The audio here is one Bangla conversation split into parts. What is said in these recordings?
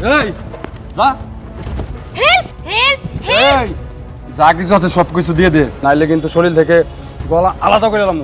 এই যা। হেল্প হেল্প হেল্প এই যা কিছু আছে সব কিছু দিয়ে দে নাইলে কিন্তু শরীর থেকে গলা আলাদা করে এলাম।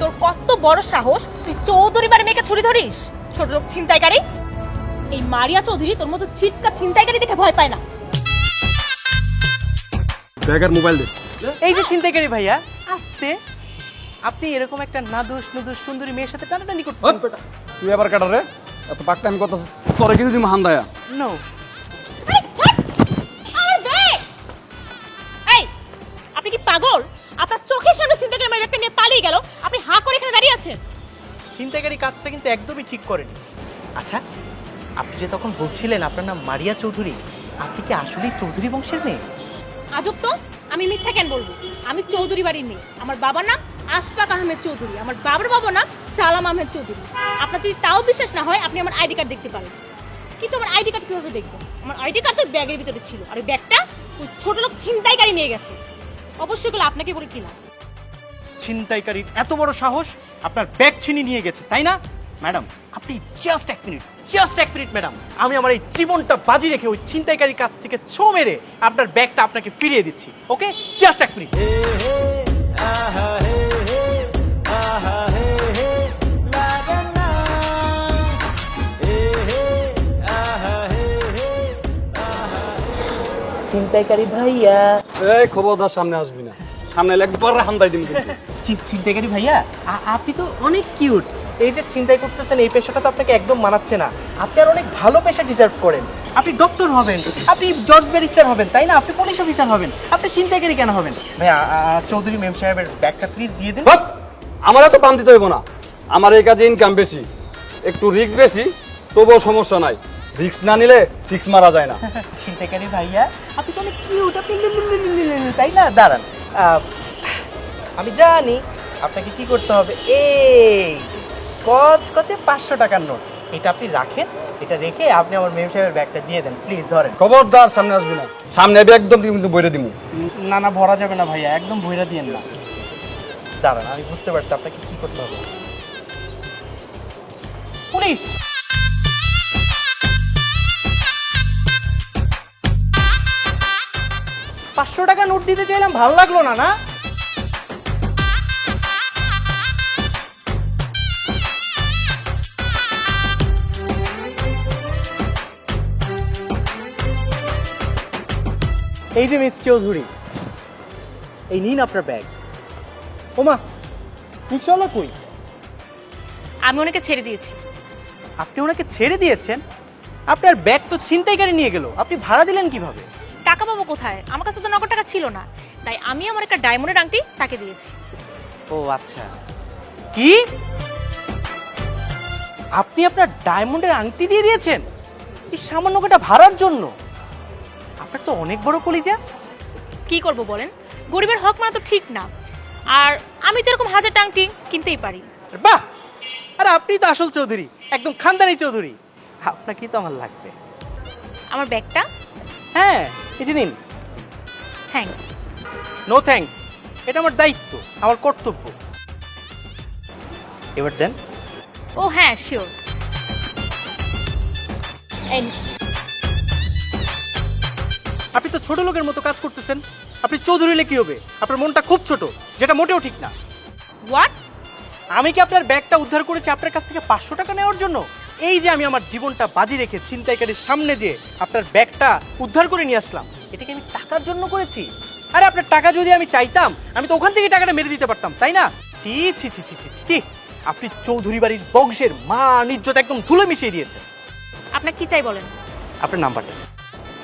তোর কত বড় সাহস তুই চৌধুরী বাড়ি মেয়েকে ছুরি ধরিস? ছোট লোক ছিনতাইকারী। এই মারিয়া চৌধুরী তোর মতো চিটকা ছিনতাইকারী দেখে ভয় পায় না। ব্যাগের মোবাইল দে। এই যে চিন্তাকারী ভাইয়া আস্তে। আপনি এরকম একটা নাদুস নুদুস সুন্দরী মেয়ের সাথে টানাটানি করতেছেন তুই এবার কাটা রে। এত পাক টাইম কত তোরে কিন্তু তুমি হান্দায়া। নো আপনি কি পাগল? আপনার চোখের সামনে ছিনতাইকারী আমার ব্যাগটা নিয়ে পালিয়ে গেল। আপনি হাঁ করে এখানে দাঁড়িয়ে আছেন। চিন্তাকারী কাজটা কিন্তু একদমই ঠিক করেনি। আচ্ছা আপনি যে তখন বলছিলেন আপনার নাম মারিয়া চৌধুরী আপনি কি আসলেই চৌধুরী বংশের মেয়ে? আজব তো আমি মিথ্যা কেন বলব? আমি চৌধুরী বাড়ির মেয়ে। আমার বাবার নাম আশফাক আহমেদ চৌধুরী আমার বাবার বাবার নাম সালাম আহমেদ চৌধুরী। আপনার যদি তাও বিশ্বাস না হয় আপনি আমার আইডি কার্ড দেখতে পারেন। কিন্তু আমার আইডি কার্ড কীভাবে দেখব? আমার আইডি কার্ড তো ব্যাগের ভিতরে ছিল আর ওই ব্যাগটা ওই ছোট লোক ছিনতাইকারী নিয়ে গেছে। অবশ্যই এগুলো আপনাকে বলে কিনা ছিনতাইকারীর এত বড় সাহস আপনার ব্যাগ ছিনিয়ে নিয়ে গেছে তাই না? ম্যাডাম আপনি জাস্ট এক মিনিট জাস্ট এক মিনিট ম্যাডাম। আমি আমার এই জীবনটা বাজি রেখে ওই ছিনতাইকারীর কাছ থেকে ছো মেরে আপনার ব্যাগটা আপনাকে ফিরিয়ে দিচ্ছি ওকে জাস্ট এক মিনিট। ছিনতাইকারী ভাইয়া। এই খবরদার সামনে আসবি না। সামনে এলে একবার হান্দাই দিম কিন্তু। ছিনতাইকারী ভাইয়া আপনি তো অনেক কিউট এই যে ছিনতাই করতেছেন এই পেশাটা তো আপনাকে একদম মানাচ্ছে না। আপনি আর অনেক ভালো পেশা ডিজার্ভ করেন। আপনি ডক্টর হবেন আপনি জজ ব্যারিস্টার হবেন তাই না? আপনি পুলিশ অফিসার হবেন আপনি ছিনতাইকারী কেন হবেন? ভাইয়া চৌধুরী মেম সাহেবের ব্যাগটা প্লিজ দিয়ে দেন। বাপ, আমার এত পাম দিতে হইব না। আমার এই কাজে ইনকাম বেশি একটু রিস্ক বেশি তবুও সমস্যা নাই। রিস্ক না নিলে সিক্স মারা যায় না। ছিনতাইকারী ভাইয়া আপনি তো অনেক কিউট আপনি তাই না? দাঁড়ান। আমি জানি আপনাকে কি করতে হবে। এই কচ কচে পাঁচশো টাকার নোট। এটা আপনি রাখেন এটা রেখে আপনি আমার মেম সাহেবের ব্যাগটা দিয়ে দেন প্লিজ ধরেন। খবরদার সামনে আসবি না। সামনে এবে একদম কিন্তু বইরে দিমু। না না ভরা যাবে না ভাইয়া একদম ভইরা দিয়েন না। দাঁড়ান আমি বুঝতে পারছি আপনাকে কি করতে হবে। পুলিশ! পাঁচশো টাকা নোট দিতে চাইলাম ভালো লাগল না না? এই যে মিস চৌধুরী এই নিন আপনার ব্যাগ। ওমা রিক্সাওয়ালা কই? আমি ওনাকে ছেড়ে দিয়েছি। আপনি ওনাকে ছেড়ে দিয়েছেন? আপনার ব্যাগ তো ছিনতাইকারী নিয়ে গেল আপনি ভাড়া দিলেন কীভাবে? টাকা পাবো কোথায়? আমার কাছে তো নগদ টাকা ছিল না। তাই আমি আমার একটা ডায়মন্ডের আংটি তাকে দিয়েছি। ও আচ্ছা। কি? আপনি আপনার ডায়মন্ডের আংটি দিয়ে দিয়েছেন? এই সামান্য কটা ভাড়ার জন্য। আপনার তো অনেক বড় কলিজা। কি করব বলেন? গরিবের হক মানা তো ঠিক না। আর আমি তো এরকম হাজার টাংটি কিনতেই পারি। বাহ! আরে আপনি তো আসল চৌধুরী একদম খানদানি চৌধুরী। আপনাকেই তো আমার লাগবে। আমার ব্যাগটা? হ্যাঁ। যে নিন। থ্যাঙ্কস নো থ্যাঙ্কস এটা আমার দায়িত্ব আমার কর্তব্য। এবার দেন। ও হ্যাঁ শিওর আপনি তো ছোট লোকের মতো কাজ করতেছেন। আপনি চৌধুরী হলে কি হবে। আপনার মনটা খুব ছোট যেটা মোটেও ঠিক না। হোয়াট আমি কি আপনার ব্যাগটা উদ্ধার করেছি আপনার কাছ থেকে পাঁচশো টাকা নেওয়ার জন্য? এই যে আমি আমার জীবনটা বাজি রেখে ছিনতাইকারীর সামনে যে আপনার ব্যাগটা উদ্ধার করে নিয়ে আসলাম এটাকে আমি টাকার জন্য করেছি? আরে আপনার টাকা যদি আমি চাইতাম আমি তো ওখান থেকে টাকাটা মেরে দিতে পারতাম তাই না? ছি ছি ছি ছি ছি ছি আপনি চৌধুরী বাড়ির বংশের মান ইজ্জত একদম ধুলে মিশিয়ে দিয়েছেন। আপনার কি চাই বলেন? আপনার নাম্বারটা।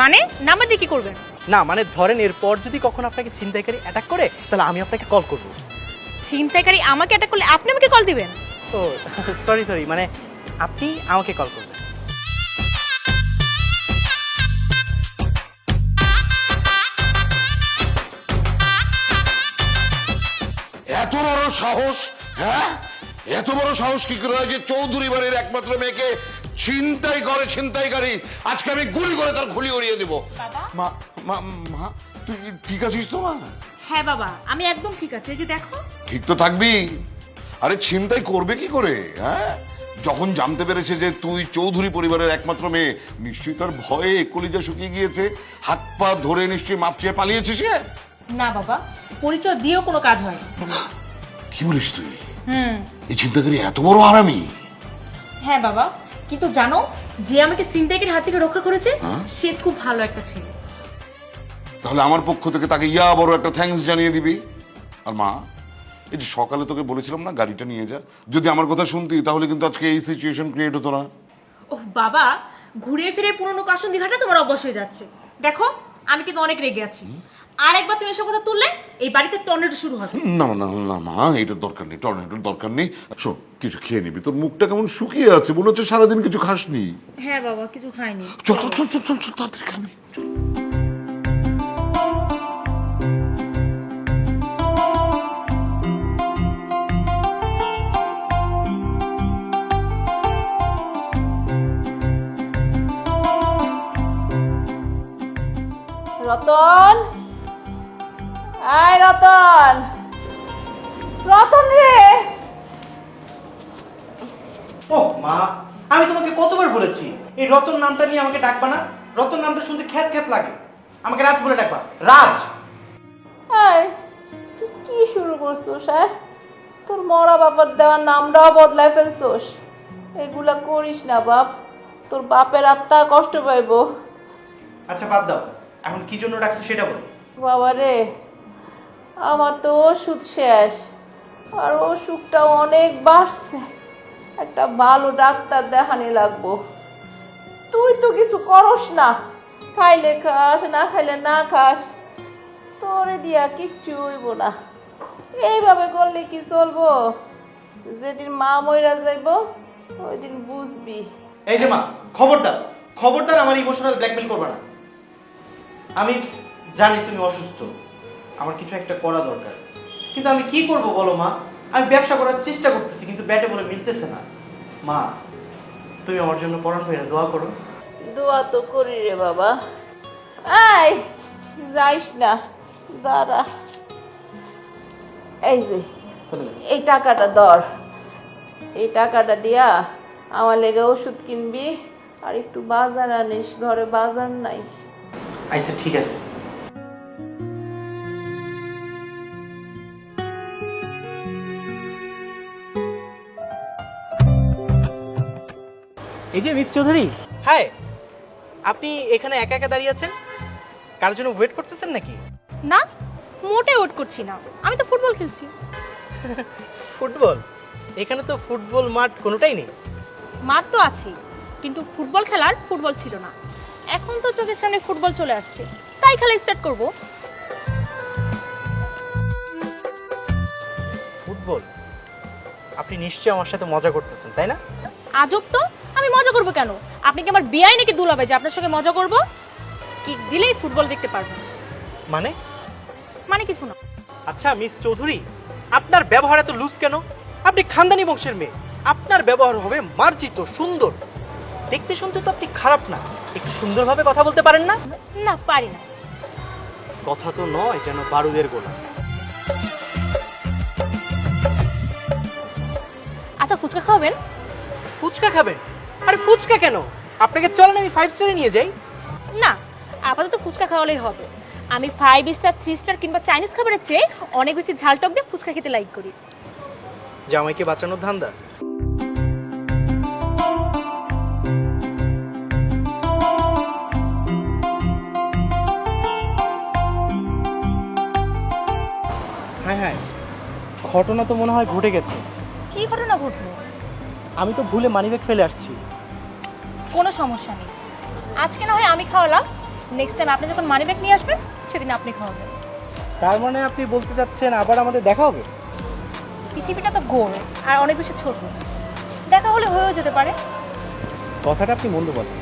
মানে? নাম্বার দিয়ে কি করবেন? না মানে ধরেন এরপর যদি কখন আপনাকে ছিনতাইকারী অ্যাটাক করে তাহলে আমি আপনাকে কল করব। ছিনতাইকারী আমাকে অ্যাটাক করলে আপনি আমাকে কল দিবেন? ও সরি সরি মানে আপনি আমাকে কল করবেন। এত বড় সাহস হ্যাঁ? এত বড় সাহস কি করে হয় যে চৌধুরী বাড়ির একমাত্র মেয়েকে ছিনতাই করে ছিনতাইকারী? আজকে আমি গুলি করে তার খুলি উড়িয়ে দেবো। মা মা মা তুই ঠিক আছিস তো মা? হ্যাঁ বাবা আমি একদম ঠিক আছে। এই যে দেখো। ঠিক তো থাকবি। আরে ছিনতাই করবে কি করে হ্যাঁ? যখন জানতে পেরেছে যে তুই চৌধুরী পরিবারের একমাত্র মেয়ে নিশ্চয়ই তার ভয়ে কলিজা শুকিয়ে গিয়েছে। হাত পা ধরে নিশ্চয়ই মাপ চেয়ে পালিয়েছে সে? না বাবা পরিচয় দিয়েও কোনো কাজ হয় কি বলিস তুই? হুম। এই চিন্তাকারী এত বড় আরামি হ্যাঁ বাবা কিন্তু জানো যে আমাকে সিনটেকের হাত থেকে রক্ষা করেছে হ্যাঁ? সে খুব ভালো একটা ছেলে। তাহলে আমার পক্ষ থেকে তাকে ইয়া বড় একটা থ্যাঙ্কস জানিয়ে দিবি। আর মা এই যে সকালে তোকে বলেছিলাম না গাড়িটা নিয়ে যা। যদি আমার কথা শুনতি তাহলে কিন্তু আজকে এই সিচুয়েশন ক্রিয়েট হতো না। ওহ বাবা ঘুরে ফিরে পুরনো কাশন দীঘাটা তোমার অভ্যাস হয়ে যাচ্ছে। দেখো আমি কিন্তু অনেক রেগে আছি। আর একবার তুমি এসব কথা তুললে এই বাড়িতে টর্নেডো শুরু হবে। না না না মা এটার দরকার নেই টর্নেটোর দরকার নেই। শোন কিছু খেয়ে নিবি। তোর মুখটা কেমন শুকিয়ে আছে মনে হচ্ছে সারাদিন কিছু খাসনি। হ্যাঁ বাবা কিছু খাইনি। চল চল চল চল চল চল তাড়াতাড়ি খাবি চল। রতন? আয় রতন। রতন রে। ও মা আমি তোমাকে কতবার বলেছি এই রতন নামটা নিয়ে আমাকে ডাকবা না? রতন নামটা শুনতে খ্যাত খ্যাত লাগে। আমাকে রাজ বলে ডাকবা রাজ। তুই কি শুরু করছিস হ্যাঁ? তোর মরা বাবার দেওয়ার নামটাও বদলায় ফেলছোস। এগুলা করিস না বাপ। তোর বাপের আত্মা কষ্ট পাইবো। আচ্ছা বাদ দাও। এখন কি জন্য ডাকছো সেটা বলো। বাবা রে আমার তো ওষুধ শেষ আর ওষুধটা অনেক বাড়ছে। একটা ভালো ডাক্তার দেখানি লাগবো। তুই তো কিছু করস না খাইলে খাস না খাইলে না খাস। তোরে দিয়া কিচ্ছু হইব না। এইভাবে করলে কি চলবো? যেদিন মা মইরা যাইব ওই দিন বুঝবি। এই যে মা খবরদার। খবরদার আমার ইমোশনাল ব্ল্যাকমেল করবে না। আমি জানি তুমি অসুস্থ। আমার কিছু একটা করা দরকার। কিন্তু আমি কি করব বলো মা? আমি ব্যবসা করার চেষ্টা করতেছি কিন্তু ব্যাটে বলে মিলতেছে না। মা তুমি আমার জন্য পড়ান ভাইরা দোয়া করো। দোয়া তো করি রে বাবা। আয় যাইস না। দাঁড়া। এই যে এই টাকাটা ধর। এই টাকাটা দিয়া আমার লেগে ওষুধ কিনবি আর একটু বাজার আনিস। ঘরে বাজার নাই। আচ্ছা ঠিক আছে. এই যে মিস চৌধুরী। হাই আপনি এখানে একা একা দাঁড়িয়ে আছেন? কার জন্য ওয়েট করতেছেন নাকি? না মোটে ওট করছি না। আমি তো ফুটবল খেলছি। ফুটবল এখানে তো ফুটবল মাঠ কোনোটাই নেই। মাঠ তো আছেই কিন্তু ফুটবল খেলার ফুটবল ছিল না। এখন তো চোখের সামনে ফুটবল চলে আসছে। তাই খেলা স্টার্ট করব। ফুটবল? আপনি নিশ্চয়ই আমার সাথে মজা করতেছেন তাই না? আজব তো? আমি মজা করব কেন? আপনি কি আমার বিয়াই নাকি দুলাবে যে আপনার সঙ্গে মজা করব? কিক দিলেই ফুটবল দেখতে পারবেন মানে? মানে কিছু না। আচ্ছা মিস চৌধুরী আপনার ব্যবহার এত লুজ কেন? আপনি খানদানি বংশের মেয়ে। আপনার ব্যবহার হবে মার্জিত সুন্দর। দেখতে শুনতে তো আপনি খারাপ না। একটু সুন্দরভাবে কথা বলতে পারেন না? না পারি না। কথা তো নয় যেন বারুদের গোলা আচ্ছা ফুচকা খাওয়াবেন ফুচকা খাবেন? আরে ফুচকা কেন? আপনাকে চলেন আমি ফাইভ স্টারে নিয়ে যাই। না আপাতত ফুচকা খাওয়ালেই হবে। আমি ফাইভ স্টার থ্রি স্টার কিংবা চাইনিজ খাবারের চেয়ে অনেক বেশি ঝাল টক দিয়ে ফুচকা খেতে লাইক করি। জামাইকে বাঁচানোর ধান্দা? ঘটনা তো মনে হয় ঘটে গেছে। কি ঘটনা ঘটলো? আমি তো ভুলে মানিব্যাগ ফেলে আসছি। কোনো সমস্যা নেই। আজকে না হয় আমি খাওয়ালাম নেক্সট টাইম আপনি যখন মানি ব্যাগ নিয়ে আসবেন সেদিন আপনি খাওয়াবেন। তার মানে আপনি বলতে চাচ্ছেন আবার আমাদের দেখা হবে? পৃথিবীটা তো গোল আর অনেক বেশি ছোট। দেখা হলে হয়েও যেতে পারে। কথাটা আপনি মন্দ বলেন।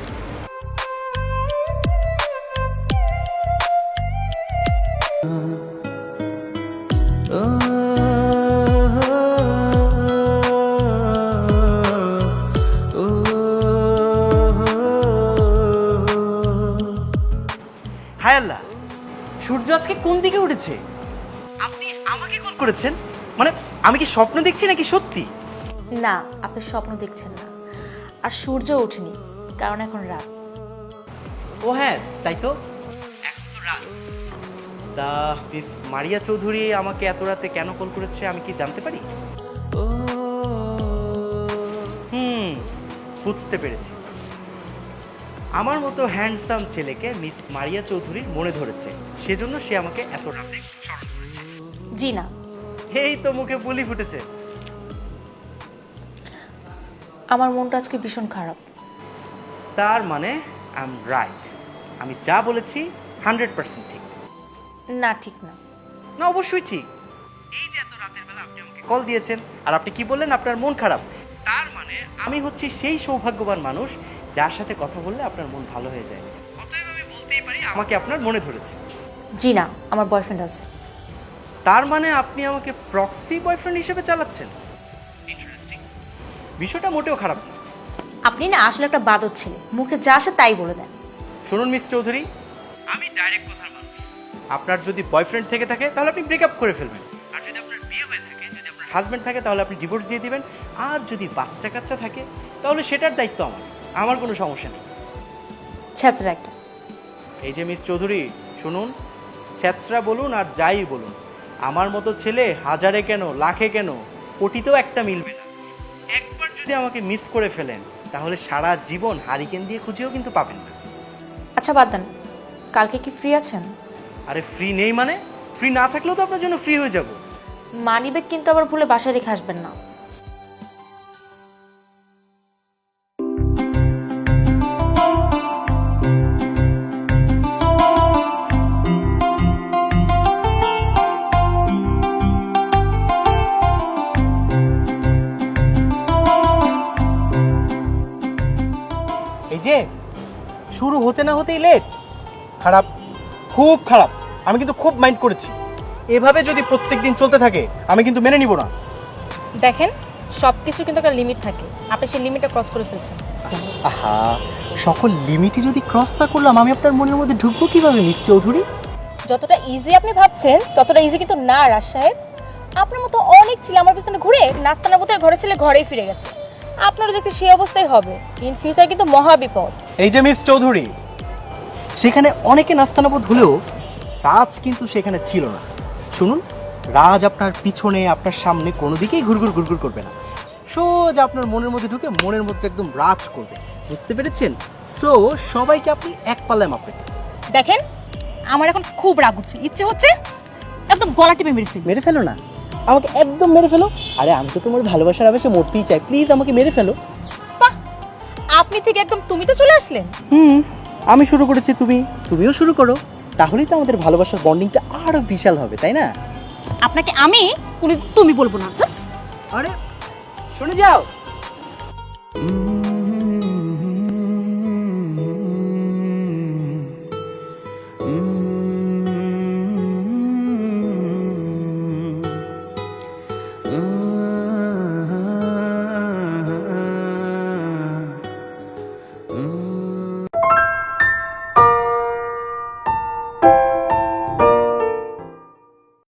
হায় আল্লাহ সূর্য আজকে কোন দিকে উঠেছে? আপনি আমাকে কল করেছেন? মানে আমি কি স্বপ্ন দেখছি নাকি সত্যি? না আপনি স্বপ্ন দেখছেন না। আর সূর্য ওঠেনি কারণ এখন রাত। ও হ্যাঁ তাই তো? এখন তো রাত। তা মিস মারিয়া চৌধুরী আমাকে এত রাতে কেন কল করেছে আমি কি জানতে পারি? হুম বুঝতে পেরেছি। আমার মতো হ্যান্ডসাম ছেলেকে মিস মারিয়া চৌধুরীর মনে ধরেছে। সেজন্য সে আমাকে এত রাতে স্মরণ করেছে। জি না। এই তো মুখে বুলি ফুটেছে। আমার মনটা আজকে ভীষণ খারাপ। তার মানে আই এম রাইট আমি যা বলেছি হান্ড্রেড পার্সেন্ট ঠিক। না ঠিক না। না অবশ্যই ঠিক। এই যে এত রাতের বেলা আপনি আমাকে কল দিয়েছেন আর আপনি কি বললেন? আপনার মন খারাপ। তার মানে আমি হচ্ছি সেই সৌভাগ্যবান মানুষ যার সাথে কথা বললে আপনার মন ভালো হয়ে যায়। অতএব আমি বলতেই পারি আমাকে আপনার মনে ধরেছে। জি না আমার বয়ফ্রেন্ড আছে। তার মানে আপনি আমাকে প্রক্সি বয়ফ্রেন্ড হিসেবে চালাচ্ছেন? ইন্টারেস্টিং বিষয়টা মোটেও খারাপ না। আপনি না আসলে একটা বাদর ছেলে মুখে যা আসে তাই বলে দেন। শুনুন মিস চৌধুরী আমি ডাইরেক্ট কথার মানুষ। আপনার যদি বয়ফ্রেন্ড থেকে থাকে তাহলে আপনি ব্রেকআপ করে ফেলবেন। আর যদি আপনার বিয়ে হয়ে থাকে যদি আপনার হাজব্যান্ড থাকে তাহলে আপনি ডিভোর্স দিয়ে দিবেন। আর যদি বাচ্চা কাচ্চা থাকে তাহলে সেটার দায়িত্ব আমার। আমার কোনো সমস্যা নেই। ছ্যাচরা একটা। এই যে মিস চৌধুরী শুনুন ছ্যাচরা বলুন আর যাই বলুন আমার মতো ছেলে হাজারে কেন লাখে কেন কোটিতেও একটা মিলবে না। একবার যদি আমাকে মিস করে ফেলেন তাহলে সারা জীবন হারিকেন দিয়ে খুঁজেও কিন্তু পাবেন না। আচ্ছা বাদ দেন। কালকে কি ফ্রি আছেন? আরে ফ্রি নেই মানে? ফ্রি না থাকলেও তো আপনার জন্য ফ্রি হয়ে যাব। মানি ব্যাগ কিন্তু আবার ভুলে বাসায় রেখে আসবেন না। শুরু হতে না হতেই লেট খারাপ। খুব খারাপ। আমি কিন্তু খুব মাইন্ড করেছি। এভাবে যদি প্রত্যেক দিন চলতে থাকে আমি কিন্তু মেনে নিব না। দেখেন সব কিছু কিন্তু একটা লিমিট থাকে। আপনি সেই লিমিটটা ক্রস করে ফেলছেন। আহা সকল লিমিটই যদি ক্রস না করলাম আমি আপনার মনের মধ্যে ঢুকবো কীভাবে মিস চৌধুরী? যতটা ইজি আপনি ভাবছেন ততটা ইজি কিন্তু না রাজ সাহেব। আপনার মতো অনেক ছিল আমার পিছনে ঘুরে নাস্তানা বোধ ঘরে ছেলে ঘরেই ফিরে গেছে। আপনারও দেখতে সেই অবস্থাই হবে। ইন ফিউচার কিন্তু মহা বিপদ। এই যে মিস চৌধুরী সেখানে অনেকে নাস্তানাবোধ হলেও রাজ কিন্তু সেখানে ছিল না। শুনুন রাজ আপনার পিছনে আপনার সামনে কোনো দিকেই ঘুরঘুর ঘুরঘুর করবে না। সোজা আপনার মনের মধ্যে ঢুকে মনের মধ্যে একদম রাজ করবে। বুঝতে পেরেছেন? সো সবাইকে আপনি এক পাল্লায় মাপবেন। দেখেন আমার এখন খুব রাগ হচ্ছে ইচ্ছে হচ্ছে একদম গলা টিপে মেরে ফেলি। মেরে ফেলো না। আমাকে একদম মেরে ফেলো। আরে আমি তো তোমার ভালোবাসার আবেশে মরতেই চাই। প্লিজ আমাকে মেরে ফেলো। আপনি থেকে একদম তুমি তো চলে আসলেন? হুম আমি শুরু করেছি তুমি। তুমিও শুরু করো। তাহলেই তো আমাদের ভালোবাসার বন্ডিংটা আরও বিশাল হবে তাই না? আপনাকে আমি তুমি বলব না ধ্যাৎ। আরে শুনে যাও।